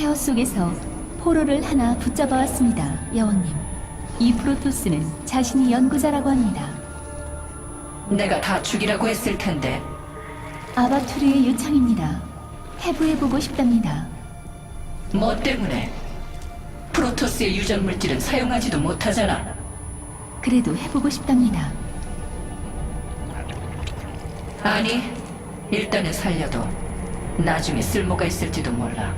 폐허 속에서 포로를 하나 붙잡아 왔습니다, 여왕님. 이 프로토스는 자신이 연구자라고 합니다. 내가 다 죽이라고 했을 텐데 아바투르의 요청입니다. 해부해보고 싶답니다. 뭐 때문에? 프로토스의 유전 물질은 사용하지도 못하잖아. 그래도 해보고 싶답니다. 아니, 일단은 살려도 나중에 쓸모가 있을지도 몰라.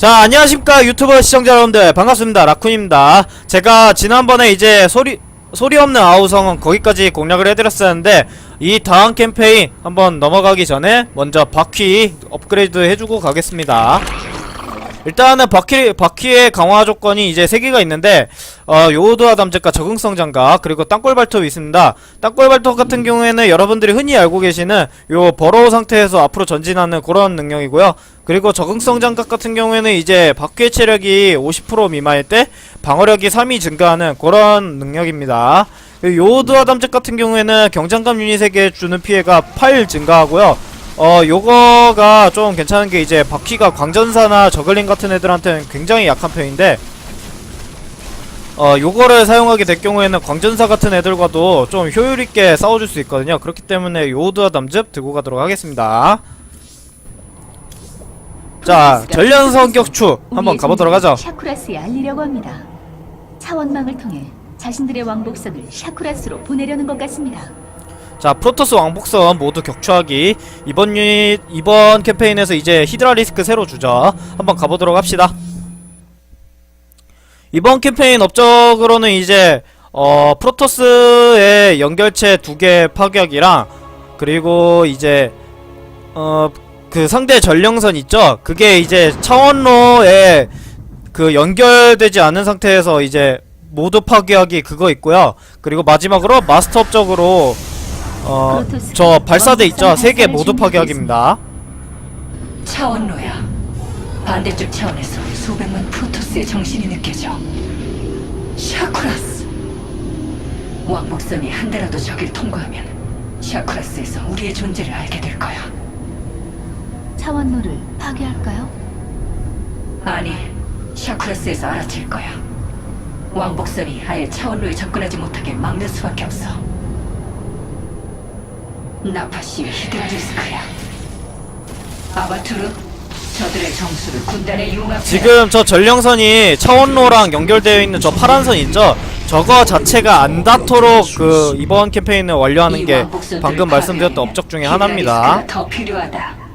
자 안녕하십니까 유튜버 시청자 여러분들. 반갑습니다. 라쿤입니다. 제가 지난번에 이제 소리 소리 없는 아우성은 거기까지 공략을 해드렸었는데 이 다음 캠페인 한번 넘어가기 전에 먼저 바퀴 업그레이드 해주고 가겠습니다 일단은 바퀴, 바퀴의 강화 조건이 이제 3개가 있는데 어, 요오드와 담즙과 적응성 장갑 그리고 땅굴 발톱이 있습니다. 땅굴 발톱 같은 경우에는 여러분들이 흔히 알고 계시는 요 버로우 상태에서 앞으로 전진하는 그런 능력이고요. 그리고 적응성 장갑 같은 경우에는 이제 바퀴의 체력이 50% 미만일 때 방어력이 3이 증가하는 그런 능력입니다. 요오드와 담즙 같은 경우에는 경장감 유닛에게 주는 피해가 8 증가하고요 어 요거가 좀 괜찮은 게 이제 바퀴가 광전사나 저글링 같은 애들한테는 굉장히 약한 편인데 어 요거를 사용하게 될 경우에는 광전사 같은 애들과도 좀 효율있게 싸워줄 수 있거든요 그렇기 때문에 요드와 담즙 들고 가도록 하겠습니다 자 전련성 격추 한번 가보도록 하죠 샤쿠라스에 알리려고 합니다. 차원망을 통해 자신들의 왕복선을 샤쿠라스로 보내려는 것 같습니다. 자 프로토스 왕복선 모두 격추하기. 이번 유닛 이번 캠페인에서 이제 히드라 리스크 새로 주죠 한번 가보도록 합시다. 이번 캠페인 업적으로는 이제 어 프로토스의 연결체 두 개 파격이랑 그리고 이제 어 그 상대 전령선 있죠? 그게 이제 차원로에 그 연결되지 않은 상태에서 이제 모두 파괴하기 그거 있고요. 그리고 마지막으로 마스터 업적으로 어, 저 발사대 있죠? 세 개 모두 파괴하기입니다. 차원로야. 반대쪽 차원에서 수백만 프로토스의 정신이 느껴져. 샤쿠라스. 왕복선이 한 대라도 저길 통과하면 샤쿠라스에서 우리의 존재를 알게 될 거야. 차원로를 파괴할까요? 아니, 샤쿠라스에서 알아챌 거야. 왕복선이 아예 차원로에 접근하지 못하게 막는 수밖에 없어. 나파시의 히드라리스크야. 아바투르, 저들의 정수를 군단에 융합해. 지금 저 전령선이 차원로랑 연결되어 있는 저 파란 선 있죠? 저거 자체가 안 닿도록 그 이번 캠페인을 완료하는 게 방금 말씀드렸던 업적 중에 하나입니다. 더 필요하다.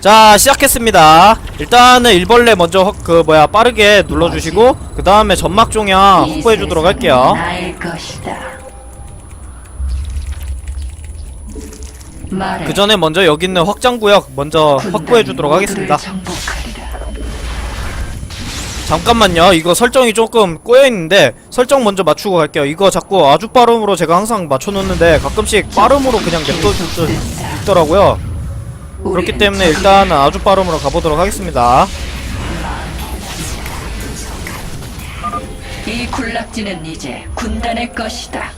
자, 시작했습니다. 일단은 일벌레 먼저 확- 그 뭐야 빠르게 눌러주시고 그 다음에 점막 종양 이 확보해주도록 할게요. 그 전에 먼저 여기 있는 확장구역 먼저 확보해주도록 하겠습니다. 잠깐만요. 이거 설정이 조금 꼬여있는데 설정 먼저 맞추고 갈게요. 이거 자꾸 아주 빠름으로 제가 항상 맞춰놓는데 가끔씩 빠름으로 그냥 냅둬 있더라고요. 그렇기 때문에 일단은 아주 빠름으로 가보도록 하겠습니다. 이 군락지는 이제 군단의 것이다.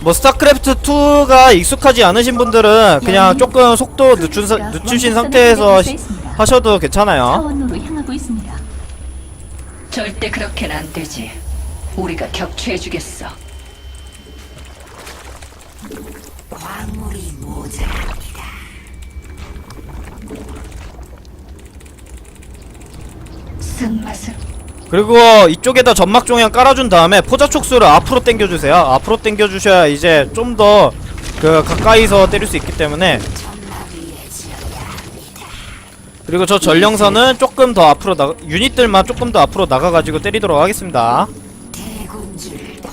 뭐 스타크래프트 2가 익숙하지 않으신 분들은 그냥 조금 속도 늦춘 사, 늦추신 상태에서 시- 하셔도 괜찮아요. 차원로로 향하고 있습니다. 절대 그렇게는 안 되지. 우리가 격추해주겠어. 쓴맛을 그리고 이쪽에다 점막 종양 깔아준 다음에 포자 촉수를 앞으로 당겨주세요. 앞으로 당겨주셔야 이제 좀 더 그 가까이서 때릴 수 있기 때문에 그리고 저 전령선은 조금 더 앞으로 나 유닛들만 조금 더 앞으로 나가가지고 때리도록 하겠습니다.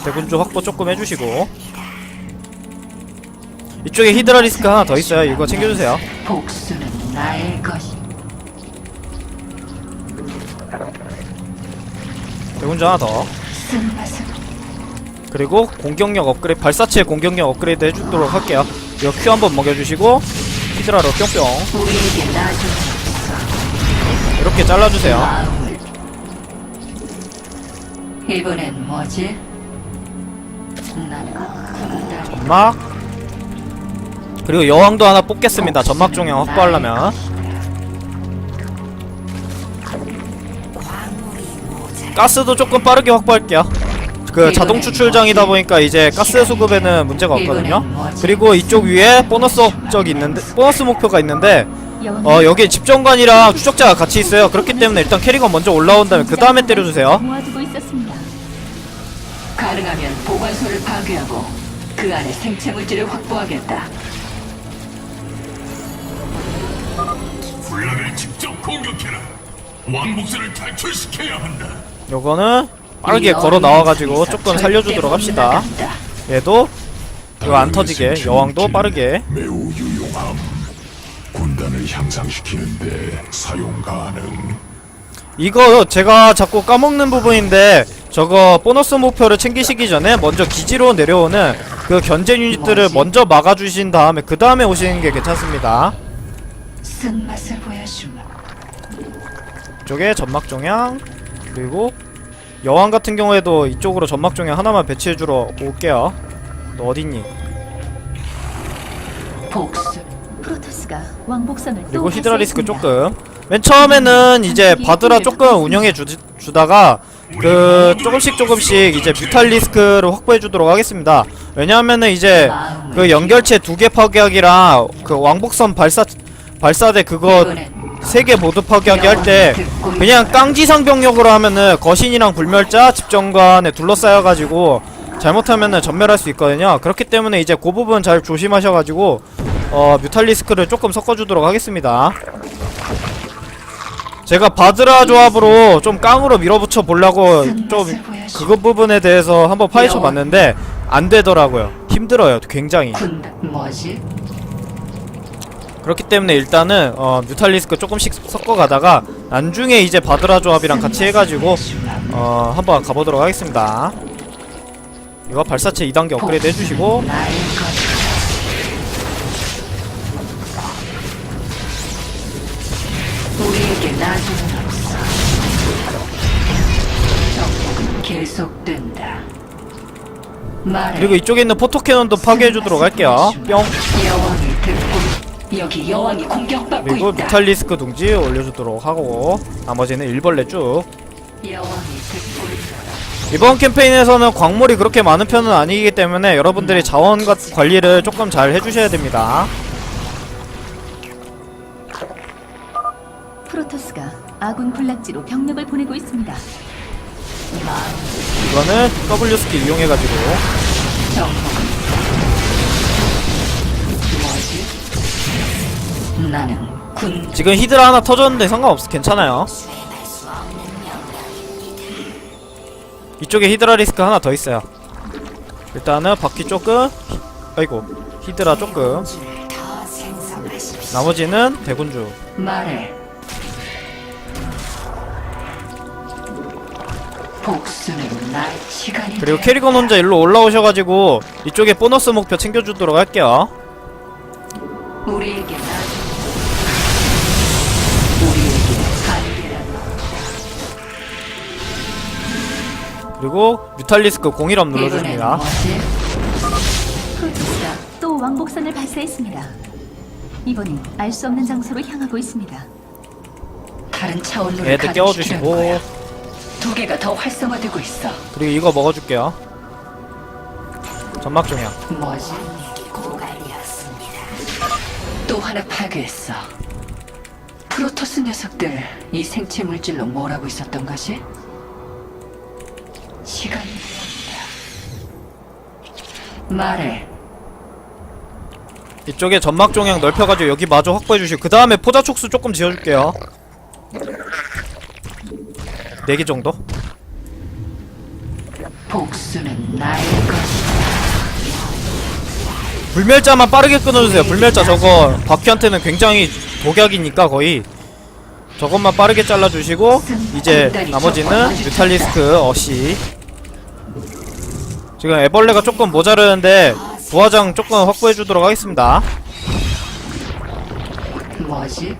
대군주 확보 조금 해주시고 이쪽에 히드라 리스크 하나 더 있어요. 이거 챙겨주세요. 복수는 나의 것이. 대군주 하나 더. 그리고 공격력 업그레이드 발사체 공격력 업그레이드 해주도록 할게요 이거 큐 한번 먹여주시고 히드라로 뿅뿅 이렇게 잘라주세요. 이번엔 뭐지? 점막 그리고 여왕도 하나 뽑겠습니다 점막 종양 확보하려면 가스도 조금 빠르게 확보할게요 그 자동 추출장이다 보니까 이제 가스 수급에는 문제가 없거든요 그리고 이쪽 위에 보너스 업적이 있는데 보너스 목표가 있는데 어 여기 집정관이랑 추적자가 같이 있어요 그렇기 때문에 일단 캐리건 먼저 올라온 다음에 그 다음에 때려주세요. 가능하면 보관소를 파괴하고 그 안에 생체 물질을 확보하겠다. 군란을 직접 공격해라. 왕복선을 탈출시켜야 한다. 요거는 빠르게 걸어 나와가지고 조금 살려주도록 합시다 얘도 이거 안 터지게 여왕도 빠르게 매우 유용함. 군단을 향상시키는데 사용 가능. 이거 제가 자꾸 까먹는 부분인데 저거 보너스 목표를 챙기시기 전에 먼저 기지로 내려오는 그 견제 유닛들을 먼저 막아주신 다음에 그 다음에 오시는 게 괜찮습니다 쓴맛을 보여주마. 이쪽에 점막 종양 그리고 여왕 같은 경우에도 이쪽으로 점막 종양 하나만 배치해주러 올게요 너 어딨니? 복수. 프로토스가 왕복선을 또 그리고 히드라리스크 발사했습니다. 조금 맨 처음에는 이제 바드라 조금 운영해 주, 주다가 그 조금씩 조금씩 이제 뮤탈리스크를 확보해 주도록 하겠습니다 왜냐하면은 이제 그 연결체 두 개 파괴하기랑 그 왕복선 발사 발사대 그거 세개 모두 파괴하기 할 때 그냥 깡지상 병력으로 하면은 거신이랑 불멸자 집정관에 둘러싸여가지고 잘못하면은 전멸할 수 있거든요. 그렇기 때문에 이제 그 부분 잘 조심하셔가지고 어 뮤탈리스크를 조금 섞어주도록 하겠습니다. 제가 바드라 조합으로 좀 깡으로 밀어붙여 보려고 좀 그것 부분에 대해서 한번 파헤쳐 봤는데 안 되더라고요. 힘들어요 굉장히? 그렇기 때문에 일단은 어 뮤탈리스크 조금씩 섞어가다가 나중에 이제 바드라 조합이랑 같이 해가지고 어 한번 가보도록 하겠습니다. 이거 발사체 2단계 업그레이드 해주시고. 그리고 이쪽에 있는 포토캐논도 파괴해주도록 할게요. 뿅 여기 여왕이 공격받고 그리고 있다. 뮤탈리스크 둥지 올려주도록 하고 나머지는 일벌레 쭉 여왕이 듣고 있다. 이번 캠페인에서는 광물이 그렇게 많은 편은 아니기 때문에 여러분들이 자원 과- 관리를 조금 잘 해주셔야 됩니다 프로토스가 아군 군락지로 병력을 보내고 있습니다. 이거는 W 스킬 이용해가지고 정복은 나는 군. 지금 히드라 하나 터졌는데 상관없어 괜찮아요. 이쪽에 히드라 리스크 하나 더 있어요. 일단은 바퀴 조금 히- 아이고 히드라 조금. 나머지는 대군주. 말해. 복수는 나의 시간이 그리고 돼. 캐리건 혼자 일로 올라오셔가지고 이쪽에 보너스 목표 챙겨주도록 할게요. 우리에게 나 그리고 뮤탈리스크 01업 이번엔 눌러줍니다? 프로토스가 또 왕복선을 발사했습니다. 이번엔 알 수 없는 장소로 향하고 있습니다. 다른 차원로를 얘들. 깨워주시고 두 개가 더 활성화되고 있어. 그리고 이거 먹어줄게요 점막 종양 뭐지? 또 하나 파괴했어. 프로토스 녀석들 이 생체 물질로 뭘 하고 있었던 것이? 말해. 이쪽에 점막 종양 넓혀가지고 여기 마저 확보해 주시고 그 다음에 포자 촉수 조금 지어줄게요 4개 정도? 복수는 나의 것이다. 불멸자만 빠르게 끊어주세요 불멸자 저거 바퀴한테는 굉장히 독약이니까 거의 저것만 빠르게 잘라주시고 이제 나머지는 뮤탈리스크 어시 지금 애벌레가 조금 모자르는데 부화장 조금 확보해 주도록 하겠습니다. 뭐지?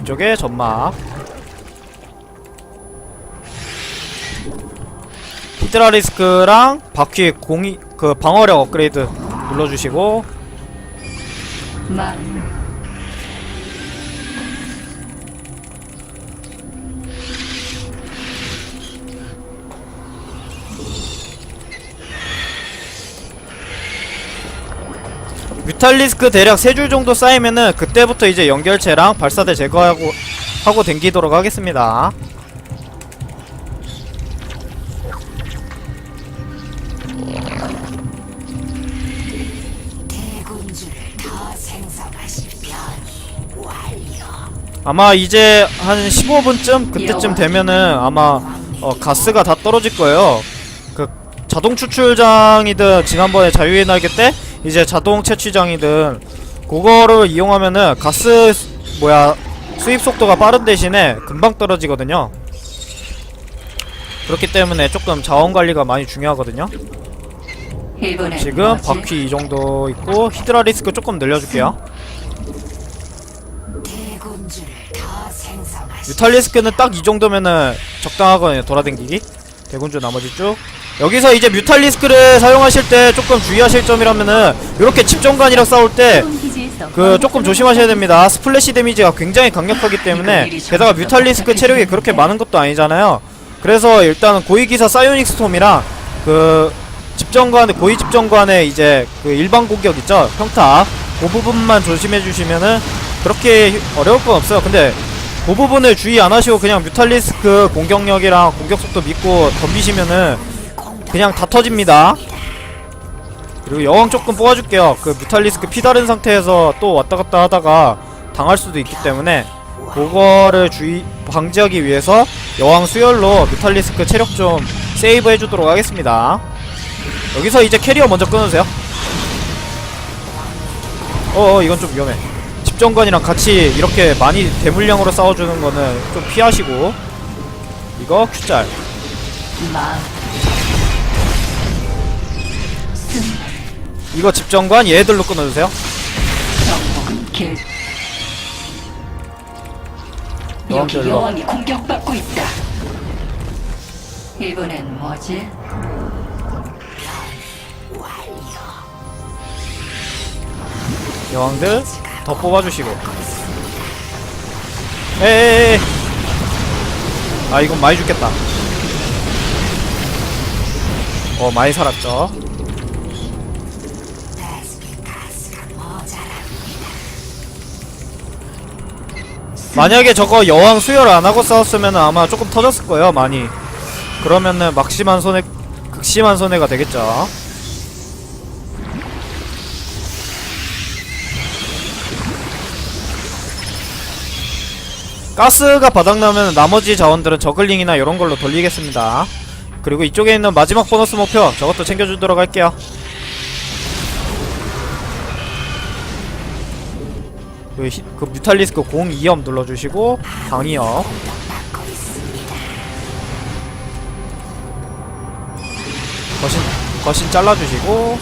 이쪽에 점막. 히드라 리스크랑 바퀴 공이 그 방어력 업그레이드 눌러주시고. 만 뮤탈리스크 대략 3줄 정도 쌓이면은 그때부터 이제 연결체랑 발사대 제거하고 하고 댕기도록 하겠습니다. 아마 이제 한 15분쯤 그때쯤 되면은 아마 어, 가스가 다 떨어질 거예요. 그 자동 추출장이든 지난번에 자유의 날개 때 이제 자동 채취장이든 그거를 이용하면은 가스 수- 뭐야 수입 속도가 빠른 대신에 금방 떨어지거든요. 그렇기 때문에 조금 자원 관리가 많이 중요하거든요. 지금? 바퀴 이 정도 있고 히드라 리스크 조금 늘려줄게요. 뮤탈리스크는 딱 이 정도면은 적당하거든요. 돌아댕기기. 대군주 나머지 쭉. 여기서 이제 뮤탈리스크를 사용하실 때 조금 주의하실 점이라면은 이렇게 집정관이랑 싸울 때 그 조금 조심하셔야 됩니다. 스플래시 데미지가 굉장히 강력하기 때문에 게다가 뮤탈리스크 체력이 그렇게 많은 것도 아니잖아요. 그래서 일단은 고위기사 사이오닉 스톰이랑 그 집정관 고위 집정관의 이제 그 일반 공격 있죠 평타 그 부분만 조심해 주시면은 그렇게 어려울 건 없어요. 근데 그 부분을 주의 안 하시고 그냥 뮤탈리스크 공격력이랑 공격 속도 믿고 덤비시면은 그냥 다 터집니다. 그리고 여왕 조금 뽑아줄게요. 그 뮤탈리스크 피 다른 상태에서 또 왔다 갔다 하다가 당할 수도 있기 때문에 그거를 주의 방지하기 위해서 여왕 수열로 뮤탈리스크 체력 좀 세이브 해주도록 하겠습니다. 여기서 이제 캐리어 먼저 끊으세요. 어, 이건 좀 위험해. 집정관이랑 같이 이렇게 많이 대물량으로 싸워주는 거는 좀 피하시고 이거 Q짤 만 이거 집정관 얘들로 끊어주세요. 여기. 여왕이 공격받고 있다. 이번엔 뭐지? 여왕들 더 뽑아주시고 에에에 아 이건 많이 죽겠다 어 많이 살았죠 만약에 저거 여왕 수혈 안하고 싸웠으면 아마 조금 터졌을 거예요 많이 그러면은 막심한 손해 극심한 손해가 되겠죠 가스가 바닥나면 나머지 자원들은 저글링이나 이런 걸로 돌리겠습니다. 그리고 이쪽에 있는 마지막 보너스 목표 저것도 챙겨주도록 할게요. 그, 히, 그 뮤탈리스크 공 2염 눌러주시고 강이염 거신 거신 잘라주시고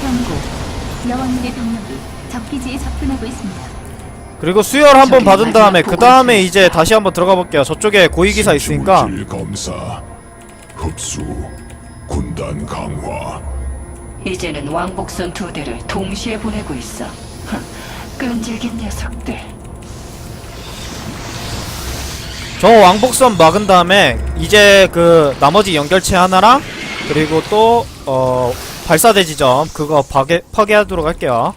경고. 여왕님의 병력이 적 기지에 접근하고 있습니다. 그리고 수혈 한번 받은 다음에 그 다음에 이제 다시 한번 들어가 볼게요. 저쪽에 고위 기사 있으니까 물질 검사, 흡수, 군단 강화. 이제는 왕복선 두 대를 동시에 보내고 있어. 흥, 끈질긴 녀석들. 저 왕복선 막은 다음에 이제 그 나머지 연결체 하나랑 그리고 또 어 발사대 지점 그거 파괴 파괴하도록 할게요.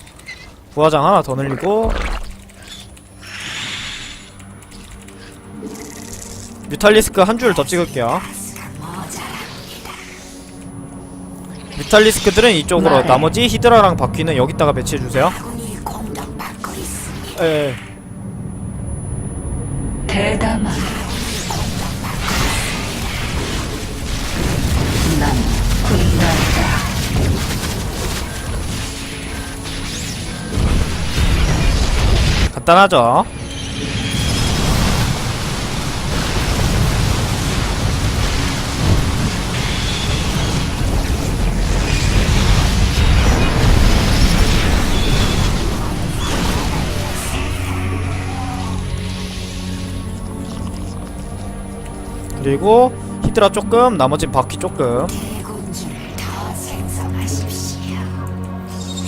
부하장 하나 더 늘리고 뮤탈리스크 한 줄 더 찍을게요. 뮤탈리스크들은 이쪽으로 말해. 나머지 히드라랑 바퀴는 여기다가 배치해 주세요. 예. 대담하게. 난 군단이다. 간단하죠. 그리고 히드라 조금 나머진 바퀴 조금.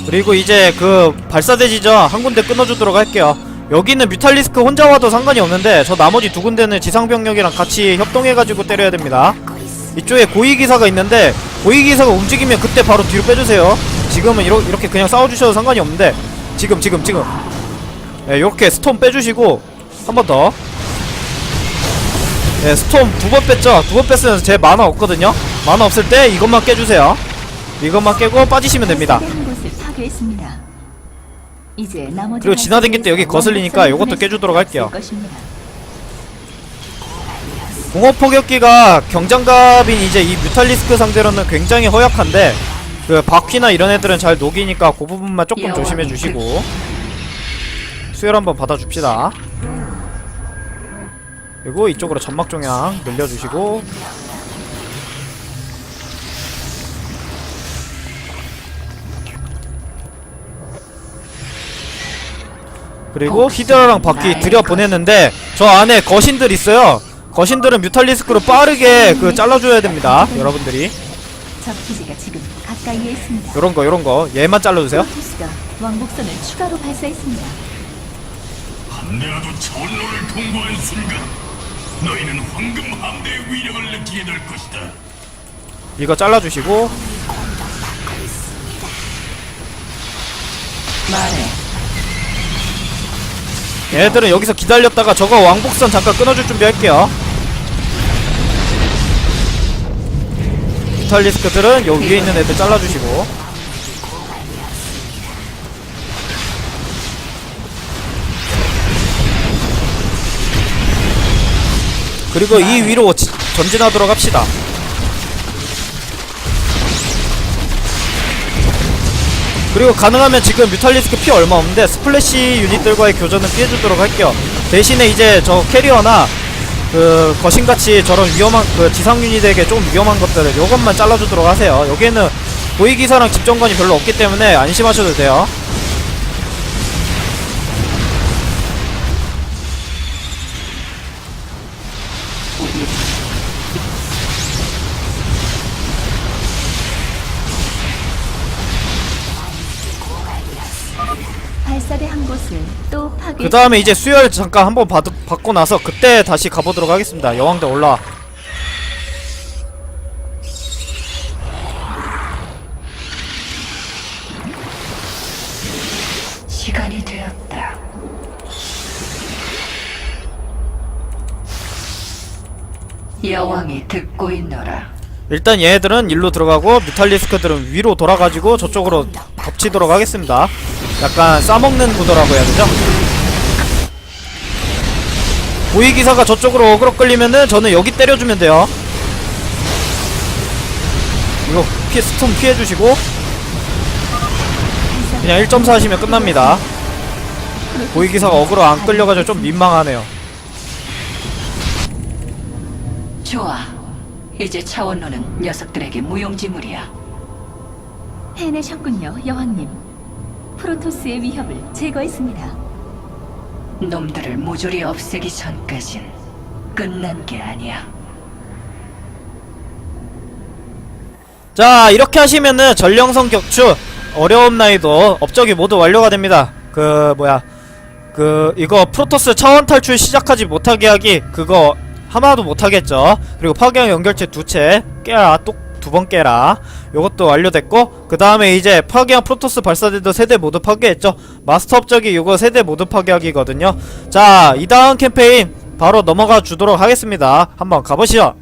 그리고 이제 그 발사대지죠 한 군데 끊어주도록 할게요. 여기는 뮤탈리스크 혼자 와도 상관이 없는데 저 나머지 두 군데는 지상병력이랑 같이 협동해가지고 때려야 됩니다. 이쪽에 고위기사가 있는데 고위기사가 움직이면 그때 바로 뒤로 빼주세요. 지금은 이러, 이렇게 그냥 싸워주셔도 상관이 없는데 지금 지금 지금. 네, 이렇게 스톰 빼주시고 한 번 더. 네, 스톰 두 번 뺐죠? 두 번 뺐으면 제 만화 없거든요? 만화 없을 때 이것만 깨주세요. 이것만 깨고 빠지시면 됩니다. 그리고 지나다닐 때 여기 거슬리니까 보낼 깨주도록 수 할게요. 있을 것입니다. 공업 포격기가 경장갑인 이제 이 뮤탈리스크 상대로는 굉장히 허약한데 그 바퀴나 이런 애들은 잘 녹이니까 그 부분만 조금 여왕이 조심해 주시고 수혈 한번 받아줍시다. 그리고 이쪽으로 점막 종양 늘려주시고 그리고 히드라랑 바퀴 들여 보냈는데 저 안에 거신들 있어요. 거신들은 뮤탈리스크로 빠르게 그 잘라줘야 됩니다. 여러분들이 적 기지가 지금 가까이에 있습니다. 요런 거 요런 거 얘만 잘라주세요. 프로토스가 왕복선을 추가로 발사했습니다. 차원로를 통과한 순간 너희는 황금 함대의 위력을 느끼게 될 것이다. 이거 잘라주시고 말해. 얘네들은 여기서 기다렸다가 저거 왕복선 잠깐 끊어줄 준비할게요. 뮤탈리스크들은 요 위에 있는 애들 잘라주시고 그리고 이 위로 지- 전진하도록 합시다. 그리고 가능하면 지금 뮤탈리스크 피 얼마 없는데 스플래시 유닛들과의 교전은 피해주도록 할게요. 대신에 이제 저 캐리어나 그 거신같이 저런 위험한 그 지상 유닛에게 좀 위험한 것들을 요것만 잘라주도록 하세요. 여기에는 고위기사랑 집정관이 별로 없기 때문에 안심하셔도 돼요. 또 파괴. 그 다음에 이제 수혈 잠깐 한번 받, 받고 나서 그때 다시 가보도록 하겠습니다. 여왕대. 시간이 되었다. 여왕이 듣고 있노라. 일단 얘네들은 일로 들어가고 뮤탈리스크들은 위로 돌아가지고 저쪽으로 덮치도록 하겠습니다. 약간 싸먹는 구도라고 해야 되죠? 고위기사가 저쪽으로 어그로 끌리면은 저는 여기 때려주면 돼요. 이거 피해, 스톰 피해주시고 그냥 1.4 하시면 끝납니다. 고위기사가 어그로 안 끌려가지고 좀 민망하네요. 좋아. 이제 차원로는 녀석들에게 무용지물이야. 해내셨군요, 여왕님. 프로토스의 위협을 제거했습니다. 놈들을 모조리 없애기 전까진 끝난 게 아니야. 자 이렇게 하시면은 전령성 격추 어려움 나이도 업적이 모두 완료가 됩니다 그 뭐야 그 이거 프로토스 차원 탈출 시작하지 못하게 하기 그거 하나도 못하겠죠. 그리고 파괴형 연결체 두채 깨라 또두번 깨라. 요것도 완료됐고 그 다음에 이제 파괴형 프로토스 발사대도 세대 모두 파괴했죠. 마스터 업적이 이거 세대 모두 파괴하기거든요. 자 이 다음 캠페인 바로 넘어가 주도록 하겠습니다. 한번 가보시죠